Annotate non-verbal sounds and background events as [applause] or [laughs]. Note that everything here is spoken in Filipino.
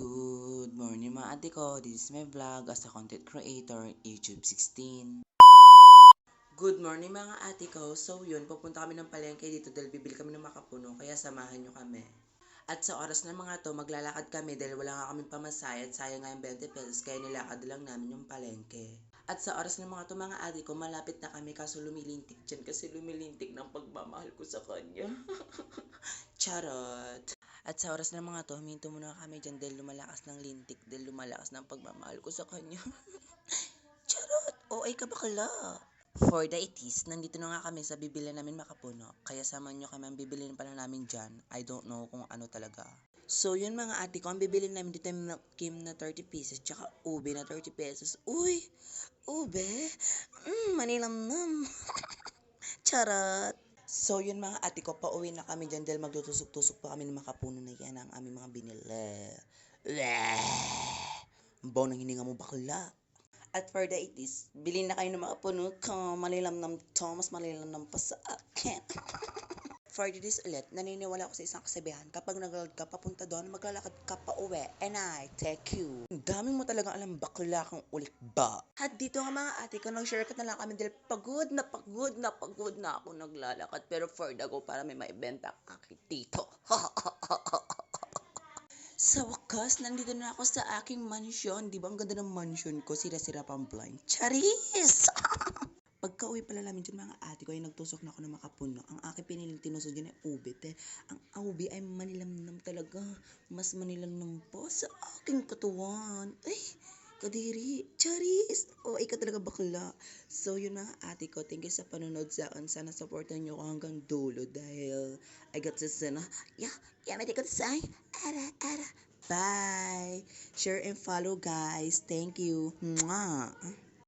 Good morning mga ate ko. This is my vlog as a content creator, YouTube 16. Good morning mga ate ko. So yun, pupunta kami ng palengke dito dahil bibili kami ng makapuno kaya samahan nyo kami. At sa oras na mga to, maglalakad kami dahil wala nga kaming pamasahe at sayang nga yung 20 pesos kaya nilakad lang namin yung palengke. At sa oras ng mga to mga ate ko, malapit na kami kaso lumilintik dyan kasi lumilintik ng pagmamahal ko sa kanya. [laughs] Charot! At sa oras ng mga to, huminto muna kami dyan dahil lumalakas ng lintik, dahil lumalakas ng pagmamahal ko sa kanya. [laughs] Charot! O ay ka bakla! For the 80s, nandito na nga kami sa bibili namin makapuno. Kaya samahan nyo kami ang bibili na pala namin dyan. I don't know kung ano talaga. So yun mga ate ko, ang bibili namin dito milk kim na 30 pieces, tsaka ube na 30 pesos. Uy! Ube? Mmm, manilamnam. [laughs] Charot! So yun mga ate ko, pauwi na kami dyan dahil magtutusok-tusok pa kami ng makapuno na yan ang aming mga binili. Baw ng hininga mo bakla. At for the 80s, bilhin na kayo ng mga puno ko. Malilamnam to, mas malilamnam pa sa akin. [laughs] for days ulit, naniniwala ako sa isang kasabihan. Kapag nag ka papunta doon, maglalakad ka pa uwi. And I take you. Ang daming mo talagang alam bakla kang ulit ba. At dito nga mga ate ko, nag-share ka na lang kami dahil pagod na pagod na pagod na ako naglalakad. Pero for the go, para may maibenta ang aking tito. [laughs] Sa wakas, nandito na ako sa aking mansion. Di ba ang ganda ng mansion ko? Sira-sira pang blind. Charis! [laughs] Pagka-uwi pala namin dyan mga ate ko, ay nagtusok na ako ng makapuno. Ang aking piniling tinusok dyan ay ube. Te. Ang ube ay manilamnam talaga. Mas manilamnam po sa aking katuwan. Ay, kadiri. Charis! O, ay ka talaga bakla. So, yun mga ate ko. Thank you sa panonood sa akin. Sana supportan nyo ako hanggang dulo dahil I got this na. Yeah, yeah, may ko say. Ara, ara. Bye. Share and follow, guys. Thank you. Mwah.